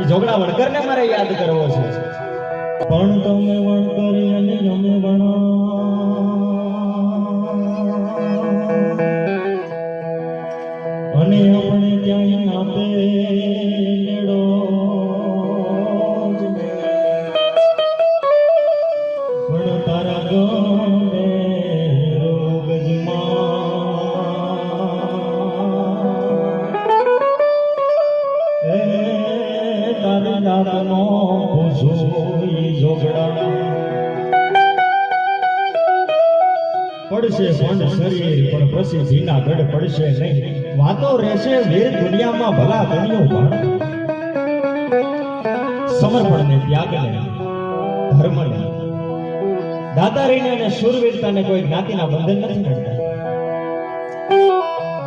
એ જોગડા વણકરને મારે યાદ કરવો છે. પણ તમે વણકરી અને અમે વણા અને આપણે ક્યાંય નાતે પડશે પણ શરીર, પણ પછી ભીના પડશે નહીં. વાતો રહેશે વીર દુનિયામાં ભલા દુનિયો પણ. સમર્પણને ને ધર્મને. ને ધર્મ ને દાતારીને અને શૂરવીરતાને કોઈ જ્ઞાતિના બંધન નથી નડતા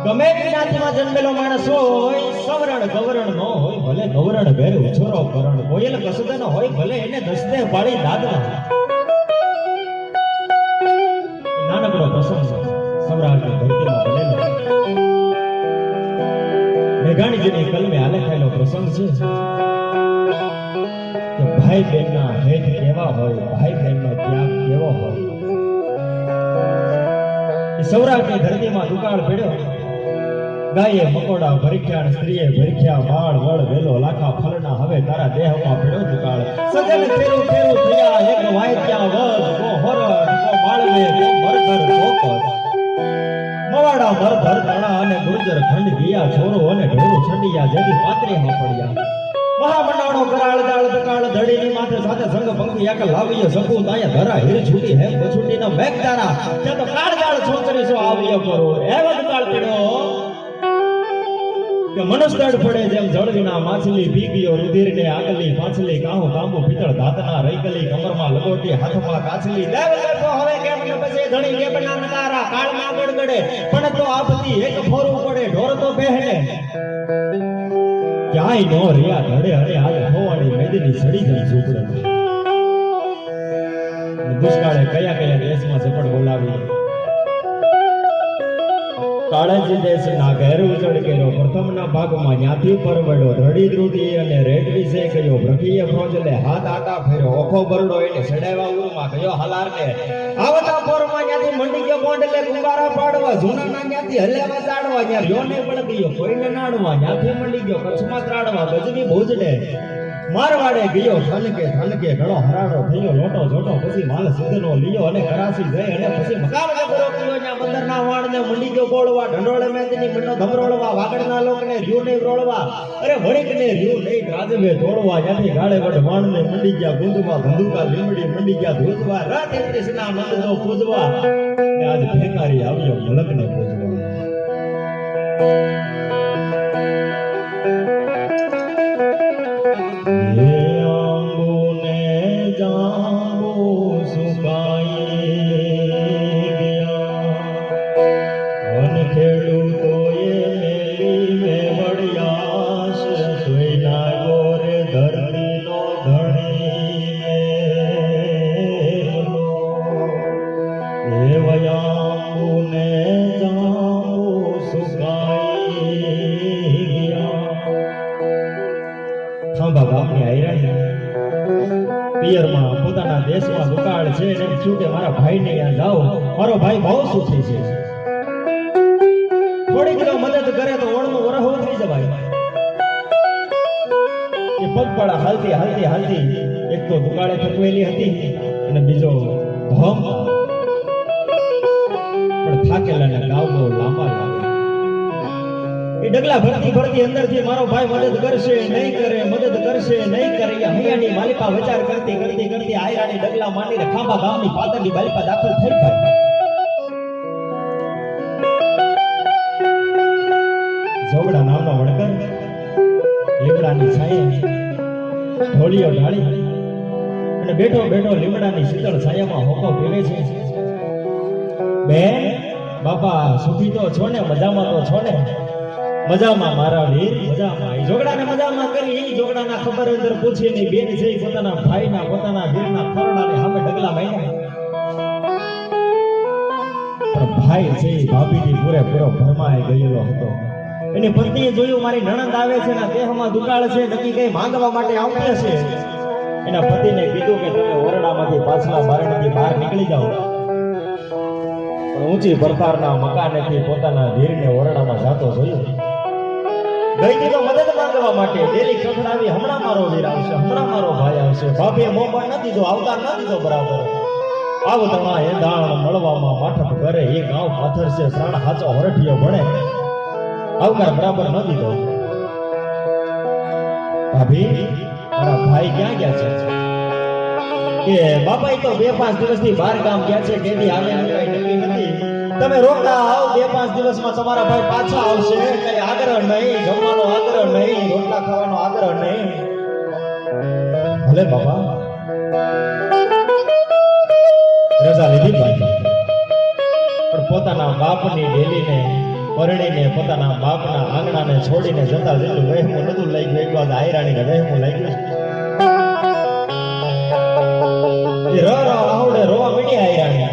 ગમે જ્ઞાતિમાં જન્મેલો માણસ હોય, સવરણ ગવરણ નો હોય, ભલે ગવરણ ઘેર ઉછોરો કરણ. કોયલ કસદન હોય, ભલે એને દસને પાડી દાદના મેઘાણીજીની કલમે આલેખાયેલો પ્રસંગ છે કે ભાઈ બહેનના હેત કેવા હોય ભાઈ બહેનનો ત્યાગ કેવો હોય? સૌરાષ્ટ્રની ધરતીમાં દુકાળ પડ્યો ગાયે મકોડા ભરખ્યાણ, સ્ત્રીએ ભરખ્યા બાળ વળ વેલો, લાખા, ફલના, હવે તારા દેહમાં પડ્યો દુકાળ. સજન ફેરું ફેરું થયા, એક વાયત્યા વજ કો હરડ, કો માળવે કો મરઘર કોકર મવાડા મરધર તણા અને ગુર્જર ખંડ ગયા છોરો અને ઢોરો છંડિયા જેથી પાત્રી માં પડ્યા મહામંડાણો કરાળ, દાળ, દકાળ, ધડીની માથે સાથે સંગ પંક્તિ એક લાવ્યો સપુ તાયા ધરા, હીર છૂટી હે પછૂટી નો મેઘ તારા. ત્યાં તો કાળ, દાળ, છોકરી સો આવ્યો કરો એવો કાળ પડ્યો. કે મનસ્તડ પડે જેમ જળવીના માછલી પી ગયો રુધિરને આગલી પાછલી કાહો તાંબુ પિતળ ધાતના રૈકલી કમરમાં લગોટી હાથમાં કાછલી. દેવ દેવો હવે કેમ કે પછી ધણી કે બના નકારા. કાળમાં ગડગડે પણ તો બધી એક ફોરું પડે, ઢોર તો બેહને ક્યાંય નો રહ્યા ધડે હરે આજ ખોવાણી મેદની સડી ગઈ ઝૂંપડે દુષ્કાળે કયા કયા દેશમાં ઝપડ બોલાવી? કાળજી દેશના ઘેર ઉજળ કર્યો પ્રથમના ભાગમાં ન્યાથી પરવડો રડી ધ્રુટી અને રેડ વિશે કયો પ્રકીય ફોજલે હાથ આટા ફેર્યો, ઓખો બરડો એને સડાવ્યા ઉરમાં કયો હલારને. આવતા પોરમાં ન્યાથી મંડી ગયો બોંડલે કુંભારા પાડવા, જૂનાના ન્યાથી હલેવા ચાડવા ન્યા રહ્યો ને પણ ગયો, કોઈને નાડવા ન્યાથી મંડી ગયો, કચ્છમાં ત્રાડવા ગજની ભુજને. મારવાડે ગયો ઠનકે ઠનકે ઘણો હરાડો થયો, લોટો જોટો પછી માલ સિદ્ધનો લીયો અને કરાસી જઈ અને પછી મકામ જબરો કયો ન્યા બંદરના વાણને મંડી ગયો બોળવા ઢંઢોળે મેદની મંડો ધમરોળવા, વાગડના લોકને રહ્યુ ને રોળવા, અરે વણિકને રહ્યુ નહીં રાજવે તોડવા, ત્યાંથી ગાળે વડ વાણને મંડી ગયા ગુંદવા ધંધુકા લીમડી મંડી ગયા ધોધવા, રાત કૃષ્ણા નંદનો પૂજવા. આજ ભેકારી આવ્યો મલકને પૂજવા. મારો ભાઈ બહુ સુખી છે. થોડીક જો મદદ કરે તો ઓળનું વરહ ઉતરી જવાય. એ પગપાળા હાલતી હાલતી હાલતી એક તો દુકાળે થકવેલી હતી અને બીજો ભમ. પણ થાકેલાને ગાવ બહુ લાંબા લાગે. એ ડગલા ભરતી ભરતી અંદરથી મારો ભાઈ મદદ કરશે, નહીં કરે, મદદ કરશે, નહીં કરે. એ હૈયાની માલિકા વિચાર કરતી કરતી કરતી આયરાની ડગલા માંડીને ખાંભા ગામની પાદરની માલિકા દાખલ થઈ જાય. લીમડાની છાંયે ઢોળીઓ ઢાળી. અને બેઠો બેઠો લીમડાની શીતળ છાયામાં હોકો પીવે છે. બેન, બાપા, સુખી તો છો ને, મજામાં તો છો ને? મજામાં મારા વીર મજામાં. એ જોગડાને મજામાં કરી એ જોગડાના ખબર અંદર પૂછી ની બેન છે પોતાના ભાઈના, પોતાના વીરના ખરડાને સામે ઢગલા માર્યા ભાઈ છે ભાભીજી પૂરેપૂરો ભરમાઈ ગયેલો હતો. એની પત્નીએ જોયું, મારી નણંદ આવે છે ને દેહમાં દુકાળ છે, નક્કી કઈ માંગવા માટે આવતી હશે એના પતિને કીધું કે, તમે ઓરડામાંથી પાછલા બારણાથી બહાર નીકળી જાઓ. ઊંચી પરતારના મકાનેથી પોતાના ધીરને ઓરડામાં જાતો જોયું. ગઈ તો મદદ માંગવા માટે ડેલી ખખડાવી હમણાં મારો વીર આવશે, હમણાં મારો ભાઈ આવશે. ભાભીએ મો પણ ન દીધો, આવતા ન દીધો બરાબર. આવતણા એંધાણ મળવામાં માઠપ કરે, એ ગાંવ પાથર છે પ્રાણ હાચો હરઠિયો ભણે. આવકાર બરાબર ન દીધો. ભાભી, મારા ભાઈ ક્યાં ગયા છે? કે બાપા તો બે પાંચ દિવસથી બહાર ગામ ગયા છે, કેદી આવે તમે રોકતા આવ, બે પાંચ દિવસમાં તમારા ભાઈ પાછા આવશે. કઈ આગ્રહ નહીં, જમવાનો આગ્રહ નહીં, રોટલા ખાવાનો આગ્રહ નહીં. ભલે બાપા. રજા લીધી પણ પોતાના બાપની ડેલીને પરણીને પોતાના બાપના આંગણાને છોડીને જતા જેટલું વહેમું નતું લઈ ગયું એક વાત આયરાણીને વહેમું લઈ ગયું એ ર આવડે, રોવા મીડી આયરાણી.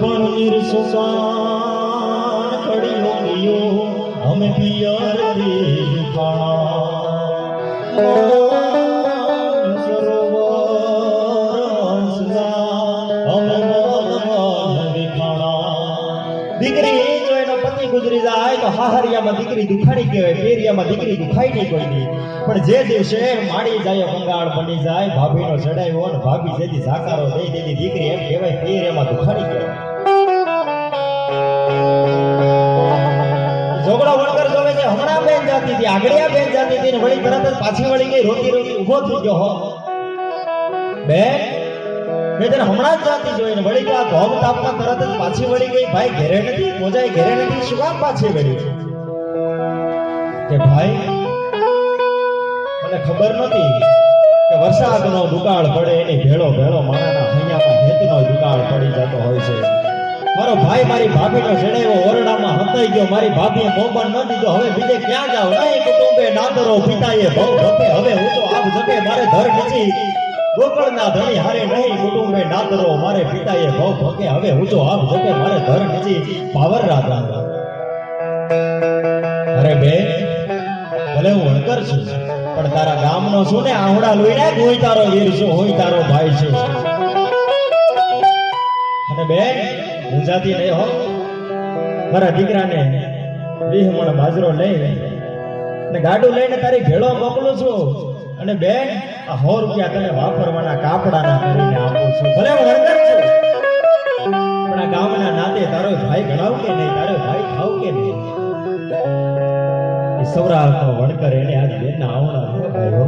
પનીર સુસાન દીકરી જો એનો પતિ ગુજરી જાય, તો હાહરિયામાં દીકરી દુખાડી કહેવાય પેરિયામાં દીકરી દુખાઈ નહીં. કોઈની પણ જે દિવસે માડી જાય, બંગાળ બની જાય, ભાભીનો ચડાવ્યો ને ભાભી જેથી સાકારો દઈ દેતી દીકરી એમ કહેવાય પેરિયામાં દુખાડી કહેવાય. ઝઘડો વણકર જોવે હમણાં બેન જાતી હતી, આગળિયા બેન જાતી હતી ને વળી તરત જ પાછી વળી ગઈ, રોતી રોતી ઊભો થઈ ગયો હો. બેન મેં હમણાં જ જાતી જોઈને વળી કે આ ધોમ તાપમાં તરત જ પાછી વળી ગઈ. ભાઈ ઘેરે નથી મોજાઈ ઘેરે નથી, શું કામ પાછી વળી કે ભાઈ, મને ખબર નથી કે વરસાદનો દુકાળ પડે, એની ભેળો ભેળો માણાના હૈયામાં ખેતનો દુકાળ પડી જતો હોય છે. મારો ભાઈ મારી ભાભીનો જડેવો ઓરડામાં હતાઈ ગયો. મારી ભાભીએ મોબન ન દીધો. હવે બીજે ક્યાં જાવ નહીં કુટુંબે નાદરો પિતાએ બહુ ભપે હવે હું તો આપ જપે. મારે ધર નીચી ગોકળના ધણી હારે નહીં કુટુંબે નાતરો મારે પિતાએ ભવ ભગે. હવે હું જો આમ જોકે મારે ધર નીચી પાવર રાધા અરે બે ભલે હું વણકર છું, પણ તારા ગામનો છું ને આહુડા લોહીને હોય તારો વીર છું હોય તારો ભાઈ છું. અને બેન ઊંઝાથી નહીં હો મારા દીકરાને બીહ મણ બાજરો લઈ ને ગાડું લઈને તારી ભેળો મોકલું છું. અને બેન, આ સો રૂપિયા તને વાપરવાના કાપડાના ભરીને આપું છું. ભલે હું હરકત છું, પણ આ ગામના નાતે તારો ભાઈ ગણાવ કે નહીં, તારો ભાઈ ખાવ કે નહીં. એ વણકર એને આજ બેનના આવણા ભાઈઓ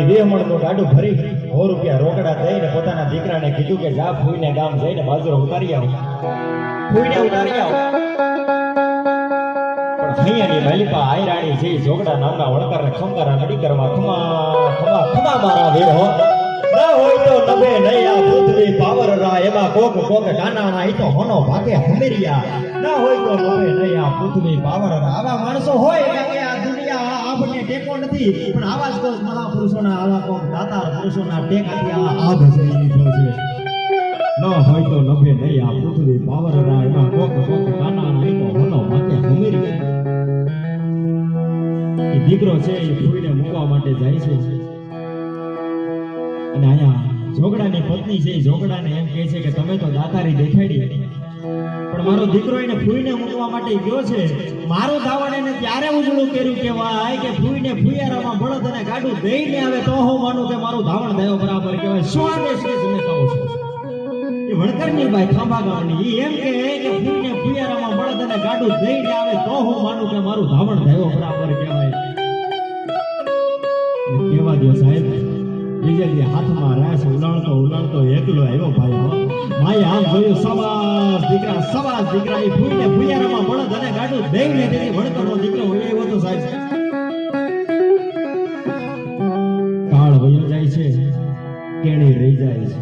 એ વેહમણનું ગાડું ભરી સો રૂપિયા રોકડા દઈને પોતાના દીકરાને કીધું કે જા ફૂઈને ગામ જઈને બાજરો ઉતારી આવ. ફૂઈને ઉતારી આવ. હૈયાની માલિપા આયરાણી છે જોગડા નામના વણકરને ખમકારા નડી કરવા ખમા ખમા ખમા મારા દેવ હો ના હોય તો નભે નહીં, આ પૃથ્વી પાવર રા, એમાં કોક કોક કાનાણા ઈ તો હોનો ભાગે હમેરિયા. ના હોય તો નભે નહીં, આ પૃથ્વી પાવર રા. આવા માણસો હોય કે આ દુનિયા આપણને ટેકો નથી. પણ આવા જ કોક મહાપુરુષોના, આવા કોક દાતાર પુરુષોના ટેકાથી આ આભ છે લીધો છે. ન હોય તો નભે નહીં, આ પૃથ્વી પાવર રા, એમાં કોક કોક કાનાણા ઈ તો હોનો ભાગે દીકરો છે એ ફૂઈને મૂકવા માટે જાય છે. અને અહીંયા જોગડાની પત્ની છે એ જોગડાને એમ કહે છે કે તમે તો દાતારી દેખાડી પણ મારો દીકરો એને ફૂઈને મૂકવા માટે ગયો છે. મારું ધાવણ એને ત્યારે ઉજળું કર્યું કહેવાય કે ફૂઈને ફુયારામાં બળદ અને ગાડું દઈને આવે તો હું માનું કે મારું ધાવણ થયો બરાબર કહેવાય. શું આદેશ કે તમે કહો છો? એ વણકરની ભાઈ ખાંભા ગામની એ એમ કહે કે ફૂઈને ફુયારામાં બળદ અને ગાડું દઈને આવે તો હું માનું કે મારું ધાવણ થયો બરાબર કહેવાય. દો સાહેબ. બીજે હાથમાં રાસ ઉલાણતો ઉલાણતો એકલો આવ્યો ભાઈ હો. ભાઈ આમ જોયું સવાસ દીકરા સવાસ દીકરા એ ફૂઈને ફુયારામાં બળદ અને ગાડું દઈને તેથી વણકરનો દીકરો હોય એવો તો સાહેબ. કાળ વયો જાય છે, કેણી રહી જાય છે.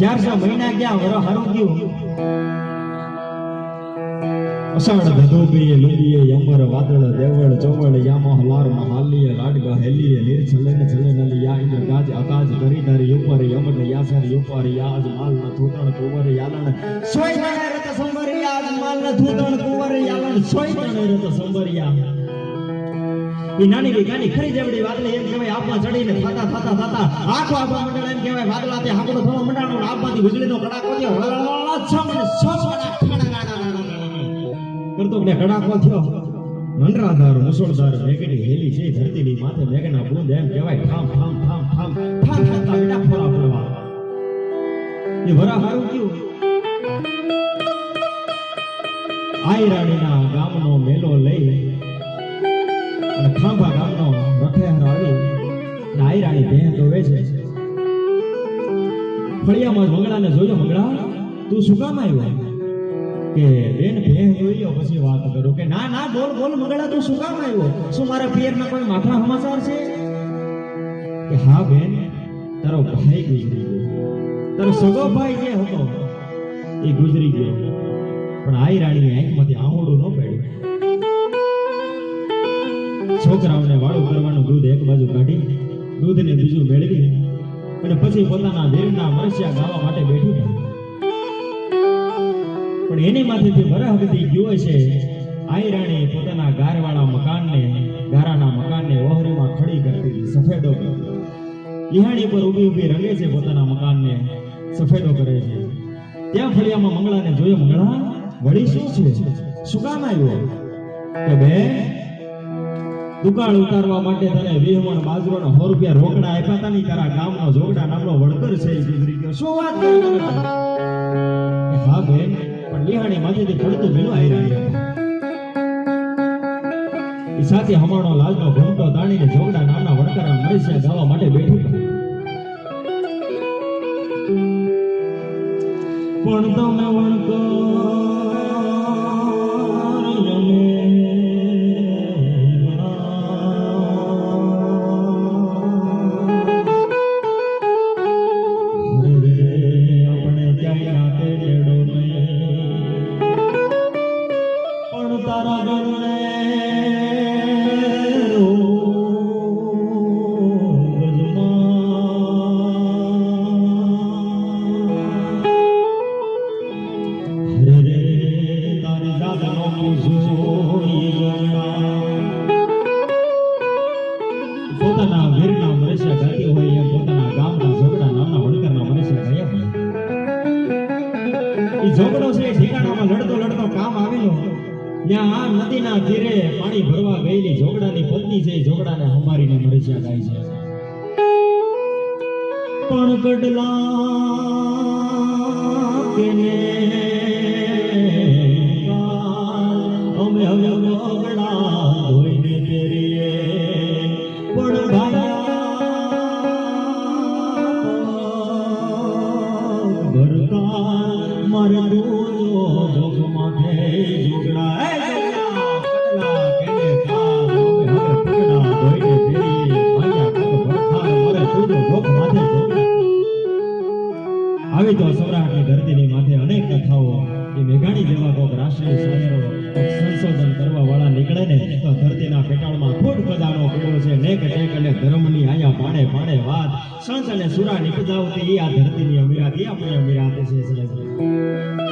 ચારસો મહિના ગયા વરો હારું ગયું. અષાઢ ધધોબીએ લુંબીએ યમર વાદળ દેવળ ચોવળ યામોહ હલાર મહાલીએ લાડગા હેલીએ નીર છલન છલન યા ઇન્દ્ર ગાજ આકાશ ગરીધર ઉપર યમન યાસર ઉપર યાજ માલ ન થૂતણ કુંવર યાલણ સોય તણે રત સંવરિયા યાજ માલ ન થૂતણ કુંવર યાલણ સોય તણે રત સંવરિયા ઈ નાની ગાની ખરી જેવડી વાદળી એમ કહેવાય આપમાં ચડીને ફાતા ફાતા થાતા આખો આખો મંડળ એમ કહેવાય વાદળા તે હાકડો થવા મંડાણો આપમાંથી વીજળીનો કડાકો થયો છમ ને છમ કરતો કે હડાકો થયો. નંદરાધાર મુસળધાર મેઘની હેલી છે ધરતીની માથે મેઘના બૂંદ એમ કહેવાય, ઠામ ઠામ ઠામ ઠામ. ઠામ ઠામ બેટા, ફોરા ફરવા. એ વરા હારું કયું? આયરાણીના ગામનો મેલો લઈ અને ખાંભા ગામનો રખેહાર આવી અને આયરાણી ભેં દોવે છે ફળિયામાં મંગળાને જોયો, મંગળા, તું શું કામ આવ્યો? કે બેન, ભેં જોઈ પછી વાત કરું. કે ના ના, બોલ બોલ, મંગળા, તું શું કામ આવ્યો? શું મારા પિયરના કોઈ માથા સમાચાર છે? કે હા, બેન, તારો ભાઈ ગુજરી ગયો. તારો સગો ભાઈ જે હતો, એ ગુજરી ગયો. પણ આઈ રાણીની આંખમાંથી આંગળું ન પડ્યું. છોકરાઓને વાળું કરવાનું દૂધ એક બાજુ કાઢી, દૂધને બીજું મેળવી અને પછી પોતાના દેવના મરસિયા ગાવા માટે બેઠી પણ એની માથે વરહ બધી ગયો છે આઈ રાણી પોતાના ગારવાળા મકાનને, ગારાના મકાનને ઓહરીમાં ખડી કરતી સફેદો લિહાણી પર ઊભી ઊભી રંગે છે પોતાના મકાનને, સફેદો કરે છે. ત્યાં ફળિયામાં મંગળાને જોયો, મંગળા, વળી શું છે? શું કામ આવ્યો? કે, બે, દુકાળ ઉતારવા માટે તને વીહમણ બાજરોના સો રૂપિયા રોકડા આપ્યા હતા ની તારા ગામનો જોગડા નામનો વળતર છે. શું વાત હા બેન પણ લિહાણી માથેથી પડતું ભીનું આવી એ સાથે હમાણો લાલનો ઘૂંટો તાણીને જોગડા નામના વણકરા મરીસિયા ગાવા માટે બેઠી. પણ તમે વણકર ત્યાં આ નદીના તીરે પાણી ભરવા ગયેલી ઝોગડાની પત્ની છે ઝોગડાને હમારીને મરસ્યા ગાય છે. પણ કડલા આવી તો સૌરાષ્ટ્રની ધરતીની માથે અનેક કથાઓ એ મેઘાણી જેવા કોક રાષ્ટ્રીય શાસ્ત્રો સંશોધન કરવા વાળા નીકળે ને, તો ધરતીના પેટાળમાં ખૂબ ખજાનો પડ્યો છે, નેક ટેક અને ધર્મની આયા પાણે પાણે વાત સંસ અને સુરા નિપજાવતી આ ધરતીની અમીરાતી આપણી અમીરાતી છે.